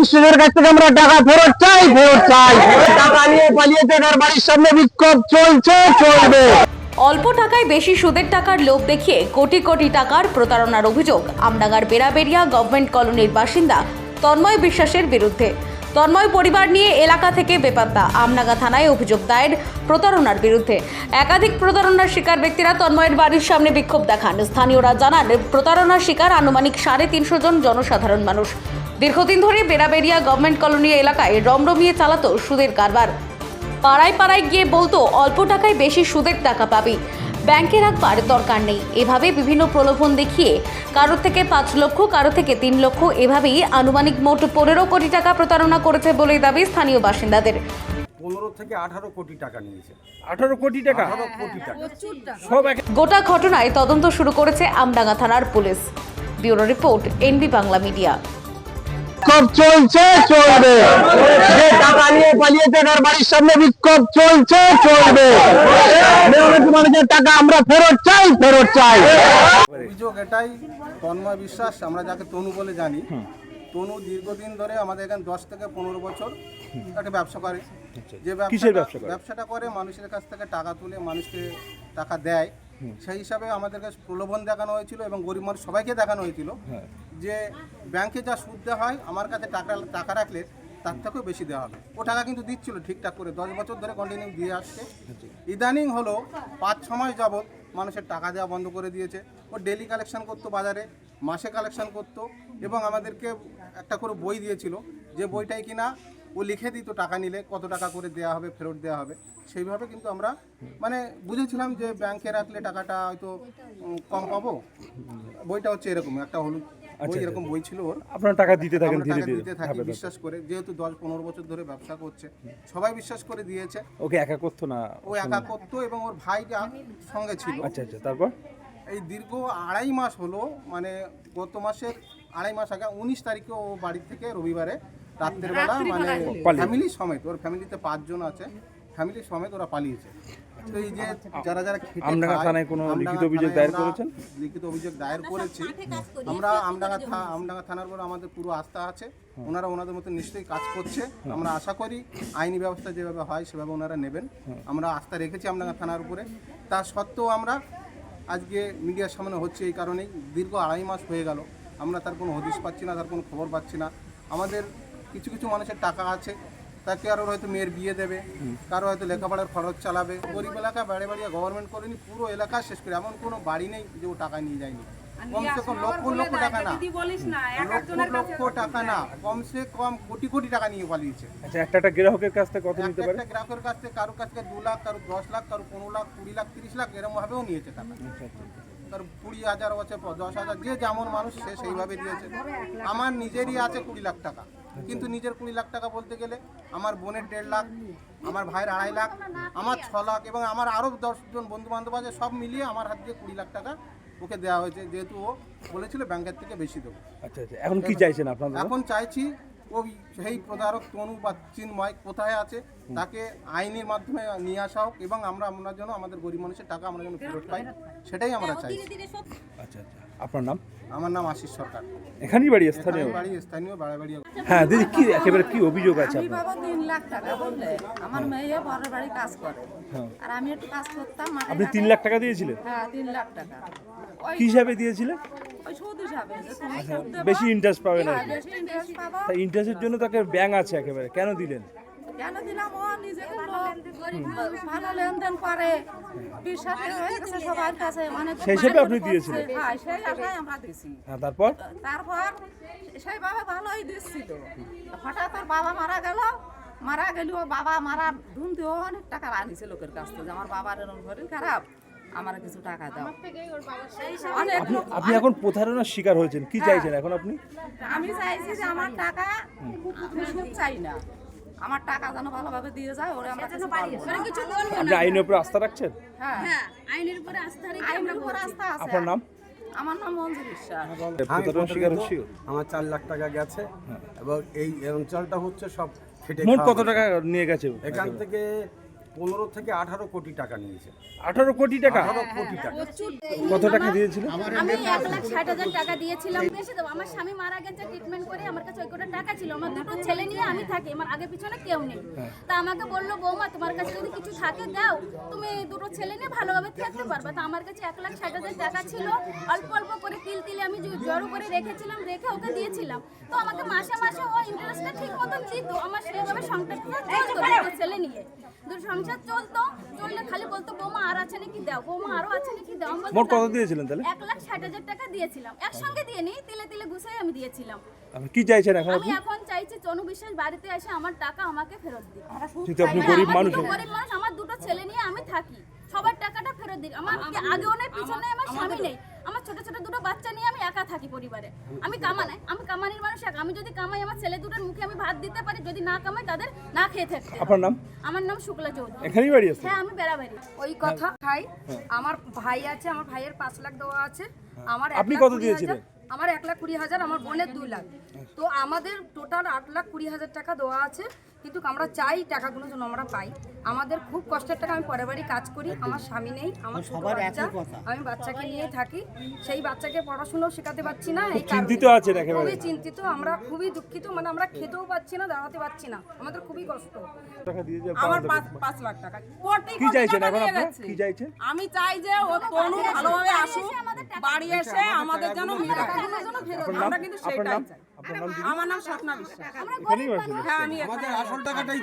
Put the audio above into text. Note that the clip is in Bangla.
সংশ্লিষ্টদের কাছ থেকে আমরা টাকা ফেরত চাই ফেরত চাই। টাকা নিয়ে পালিয়েছে তার বাড়ির সামনে বিক্ষোভ চলছে চলবে। অল্প টাকায় বেশি সুদের টাকার লোভ দেখিয়ে কোটি কোটি টাকার প্রতারণার অভিযোগ। আমডাঙ্গার বেড়াবেড়িয়া গভর্নমেন্ট কলোনির বাসিন্দা তন্ময় বিশ্বাসের বিরুদ্ধে। তন্ময় পরিবার নিয়ে এলাকা থেকে বেপাত্তা আমনাগা থানায় অভিযোগ দায়ের প্রতারণার বিরুদ্ধে। একাধিক প্রতারণার শিকার ব্যক্তিরা তন্ময়ের বাড়ির সামনে বিক্ষোভ দেখান। স্থানীয়রা জানান প্রতারণার শিকার আনুমানিক সাড়ে তিনশো জন জনসাধারণ মানুষ। দীর্ঘদিন ধরে বেড়াবেড়িয়া গভর্নমেন্ট কলোনি এলাকায় রমরমিয়ে চালাতো সুদের কারবার। পাড়ায় পাড়ায় গিয়ে বলতো অল্প টাকায় বেশি সুদের টাকা পাবি। ব্যাংকে রাখবার দরকার নেই। এভাবে বিভিন্ন প্রলোভন দেখিয়ে কারও থেকে পাঁচ লক্ষ কারও থেকে তিন লক্ষ এভাবেই আনুমানিক মোট পনেরো কোটি টাকা প্রতারণা করেছে বলে দাবি স্থানীয় বাসিন্দাদের। পনেরো থেকে আঠারো কোটি টাকা নিয়েছে। আঠারো কোটি টাকা? কোটি টাকা। সব গোটা ঘটনায় তদন্ত শুরু করেছে আমডাঙ্গা থানার police. Bureau report NB Bangla media. বিক্ষোভ চলছে চলবে। যে টাকা নিয়ে পালিয়েছে তার বাড়ির সামনে বিক্ষোভ চলছে চলবে। মানুষের টাকা আমরা ফেরত চাই ফেরত চাই। অভিযোগ এটাই তন্ময় বিশ্বাস আমরা যাকে তনু বলে জানি। তনু দীর্ঘদিন ধরে আমাদের এখানে দশ থেকে পনেরো বছর একটা ব্যবসা করে। যে আচ্ছা। করে? ব্যবসাটা করে মানুষের কাছ থেকে টাকা তুলে মানুষকে টাকা দেয়। সেই হিসাবে আমাদেরকে প্রলোভন দেখানো হয়েছিল এবং গরিব মানুষ সবাইকে দেখানো হয়েছিল হ্যাঁ। যে ব্যাংকে যা সুদ দেওয়া হয় আমার কাছে টাকা টাকা রাখলে তার থেকেও বেশি দেওয়া হবে। ও টাকা কিন্তু দিচ্ছিল ঠিকঠাক করে দশ বছর ধরে কন্টিনিউ দিয়ে আসছে। ইদানিং হলো পাঁচ ছ মাস যাবৎ মানুষের টাকা দেওয়া বন্ধ করে দিয়েছে। ও ডেলি কালেকশন করতো বাজারে মাসে কালেকশন করতো এবং আমাদেরকে একটা করে বই দিয়েছিল যে বইটাই কিনা ও লিখে দিত টাকা নিলে কত টাকা করে দেওয়া হবে ফেরত দেওয়া হবে। সেইভাবে কিন্তু আমরা মানে বুঝেছিলাম যে ব্যাংকে রাখলে টাকাটা হয়তো কম পাবো। বইটা হচ্ছে এরকম একটা হলুদ বই এরকম বই ছিল ওর। আপনারা টাকা দিতে থাকেন ধীরে ধীরে দিতে থাকি বিশ্বাস করে যেহেতু দশ পনেরো বছর ধরে ব্যবসা করছে সবাই বিশ্বাস করে দিয়েছে। ওকে একা করতো না? ও একা করতো এবং ওর ভাইটা সঙ্গে ছিল। আচ্ছা আচ্ছা তারপর? এই দীর্ঘ আড়াই মাস হলো মানে গত মাসের আড়াই মাস আগে উনিশ তারিখে ও বাড়ি থেকে রবিবারে রাত্রের বেলা মানে। ফ্যামিলি সমেত ওর ফ্যামিলিতে পাঁচজন আছে ফ্যামিলি সমেত ওরা পালিয়েছে। তো এই যে যারা যারা খেটে আমডাঙ্গা থানায় কোনো লিখিত অভিযোগ দায়ের আমরা করেছেন? লিখিত অভিযোগ দায়ের করেছি। আমরা আমডাঙ্গা থা- আমডাঙ্গা থানার উপর আমাদের পুরো আস্থা আছে। ওনারা ওনাদের মতো নিশ্চয়ই কাজ করছে। আমরা আশা করি আইনি ব্যবস্থা যেভাবে হয় সেভাবে ওনারা নেবেন। আমরা আস্থা রেখেছি আমডাঙ্গা থানার উপরে। তা সত্ত্বেও আমরা আজকে মিডিয়ার সামনে হচ্ছে এই কারণেই। দীর্ঘ আড়াই মাস হয়ে গেল। আমরা তার কোনো হদিশ পাচ্ছি না তার কোনো খবর পাচ্ছি না। আমাদের কিছু কিছু মানুষের টাকা আছে তাকে আরও হয়তো মেয়ের বিয়ে দেবে কারও হয়তো লেখাপড়ার খরচ চালাবে। গরিব এলাকা বাড়ি বাড়িয়া গভর্নমেন্ট করেনি পুরো এলাকা শেষ করে এমন কোনো বাড়ি নেই যে ও টাকা নিয়ে যায়নি। কমসে কম লক্ষ লক্ষ টাকা না। লক্ষ লক্ষ টাকা না কমসে কম কোটি কোটি টাকা নিয়ে পালিয়েছে। আচ্ছা একটা একটা গ্রাহকের কাছ থেকে কত নিতে পারে? একটা গ্রাহকের কাছ থেকে কারোর কাছ থেকে দু লাখ কারও দশ লাখ কারও পনেরো লাখ কুড়ি লাখ তিরিশ লাখ এরকম ভাবেও নিয়েছে টাকা। আচ্ছা আচ্ছা। তার কুড়ি হাজার আছে দশ হাজার যে যেমন মানুষ সে সেইভাবে দিয়েছে। আমার নিজেরই আছে কুড়ি লাখ টাকা। কিন্তু নিজের কুড়ি লাখ টাকা বলতে গেলে আমার বোনের দেড় লাখ আমার ভাইয়ের আড়াই লাখ আমার ছ লাখ এবং আমার আরও দশজন বন্ধু বান্ধব আছে সব মিলিয়ে আমার হাত দিয়ে কুড়ি লাখ টাকা ওকে দেওয়া হয়েছে। যেহেতু ও বলেছিল ব্যাংকের থেকে বেশি দেবো। আচ্ছা আচ্ছা। এখন কি চাইছেন আপনার? এখন চাইছি ওই সেই প্রতারক তনু বা চিন্ময় কোথায় আছে তাকে আইনের মাধ্যমে নিয়ে আসা হোক এবং আমরা আমরা যেন আমাদের গরিব মানুষের টাকা আমরা যেন ফেরত পাই সেটাই আমরা চাই। আচ্ছা আচ্ছা। আপনার নাম? আমার নাম আশিস সরকার। এখানেই বাড়ি স্থানীয়? বাড়ি স্থানীয় বাড়াবাড়ি। হ্যাঁ দিদি কি একেবারে কি অভিযোগ আছে আমি আপনার বাবা তিন লাখ টাকা বললে আমার মেয়ে পরের বাড়ি কাজ করে। আর আমি একটু কাজ করতাম আপনি। তিন লাখ টাকা দিয়েছিলেন হ্যাঁ তিন লাখ টাকা। কি হিসাবে দিয়েছিলেন ওই সুদ হিসাবে। যে তুমি আচ্ছা বেশি ইন্টারেস্ট পাবেন আর হ্যাঁ, কি। বেশি ইন্টারেস্ট পাবো। তা ইন্টারেস্টের জন্য তাকে ব্যাংক আছে একেবারে। কেন দিলেন? কেন দিলাম? ও নিজেকে ভালো লেনদেন করে। হয়ে গেছে সবার কাছে অনেক সেই হিসেবে আপনি দিয়েছিলেন? হ্যাঁ সেই আশায় আমরা দিছি হ্যাঁ তারপর? তারপর সেইভাবে ভালোই দিচ্ছিল। হঠাৎ ওর বাবা মারা গেল মারা গেল বাবা মারা ধুম দিয়ে অনেক টাকা আনিছে লোকের কাছ থেকে। যে আমার বাবার এরকম শরীর খারাপ আমার কিছু টাকা দাও। অনেক আপনি এখন প্রতারণার শিকার হয়েছেন কি চাইছেন এখন আপনি? আমি চাইছি যে আমার টাকা আমি সুদ চাই না। আমার টাকা যেন ভালোভাবে দিয়ে যায় ওরে আমরা কিছু বলব না। আপনি আইনের উপরে আস্থা রাখছেন? হ্যাঁ। আইনের উপরে আস্থা রেখে আইনের উপর আস্থা আছে। আপনার নাম? আমার নাম মঞ্জু বিশ্বাস। শিকার আমার চার লাখ টাকা গেছে এবং এই অঞ্চলটা হচ্ছে সব মোট কত টাকা নিয়ে গেছে? এখান থেকে পনেরো থেকে আঠারো কোটি টাকা নিয়েছে। আঠারো কোটি টাকা? আঠারো কোটি টাকা। কত টাকা দিয়েছিলেন আমি এক লাখ ষাট হাজার টাকা দিয়েছিলাম। বেশি দেবো আমার স্বামী মারা গেছে ট্রিটমেন্ট করে আমার কাছে ওই কোটা টাকা ছিল। আমার দুটো ছেলে নিয়ে আমি থাকি আমার আগে পিছনে কেউ নেই। তা আমাকে বলল বৌমা তোমার কাছে যদি কিছু থাকে দাও। তুমি দুটো ছেলে নিয়ে ভালোভাবে থাকতে পারবে। তা আমার কাছে এক লাখ ষাট হাজার টাকা ছিল। অল্প অল্প করে তিল তিলে আমি জড়ো করে রেখেছিলাম রেখে ওকে দিয়েছিলাম। তো আমাকে মাসে মাসে ও ইন্টারেস্টটা ঠিক মতন দিত। আমার সেইভাবে সংসারটা চলতো দুটো ছেলে নিয়ে। সংসার চলতো চললে খালি বলতো বৌমা আর আছে নাকি দাও বৌমা আরও আছে নাকি দাও। আমি মোট কত দিয়েছিলেন তাহলে? এক লাখ ষাট হাজার টাকা দিয়েছিলাম একসঙ্গে দিয়ে নি তিলে তিলে ঘুষাই আমি দিয়েছিলাম। কি চাইছেন এখন আমি এখন চাইছি চনু বিশ্বাস বাড়িতে এসে আমার টাকা আমাকে ফেরত দিক। কিন্তু আপনি গরিব আমার মানুষ। দুটো গরিব মানুষ আমার দুটো ছেলে নিয়ে আমি থাকি সবার টাকাটা ফেরত দিক। আমার আগেও নেই পিছনে আমার স্বামী নেই। ছোট ছোট দুটো বাচ্চা নিয়ে আমি একা থাকি পরিবারে। আমি কামানাই আমি কামানির মানুষ এক আমি যদি কামাই আমার ছেলে দুটোর মুখে আমি ভাত দিতে পারি যদি না কামাই তাদের না খেয়ে থাকতে আপনার নাম? আমার নাম শুক্লা চৌধুরী। এখানেই বাড়ি আছে? হ্যাঁ আমি বেড়াবাড়ি। ওই কথা খাই আমার ভাই আছে আমার ভাইয়ের পাঁচ লাখ দেওয়া আছে আমার এক আপনি লাখ কত কুড়ি দিয়েছিলেন? হাজার- আমার এক লাখ কুড়ি হাজার আমার বোনের দুই লাখ। তো আমাদের টোটাল আট লাখ কুড়ি হাজার টাকা দেওয়া আছে কিন্তু আমরা চাই টাকাগুলো যেন আমরা পাই। আমাদের খুব কষ্টের টাকা আমি পরের বাড়ি কাজ করি আমার স্বামী নেই আমার ছোট বাচ্চা আমি বাচ্চাকে নিয়ে থাকি। সেই বাচ্চাকে পড়াশুনো শেখাতে পারছি না এই চিন্তিত একেবারে। খুবই চিন্তিত আমরা খুবই দুঃখিত মানে আমরা খেতেও পাচ্ছি না দাঁড়াতে পারছি না আমাদের খুবই কষ্ট। আমার পাঁচ পাঁচ লাখ টাকা। কি চাইছেন এখন নিয়ে আপনার? গেছে। কি চাইছেন? আমি চাই যে ও তনু ভালোভাবে আসুক বাড়ি এসে আমাদের যেন আমরা কিন্তু সেটাই চাই। আমার নাম স্বপ্না বিশ্বাস। আমাদের হ্যাঁ আমি এখানে- আসল টাকাটাই।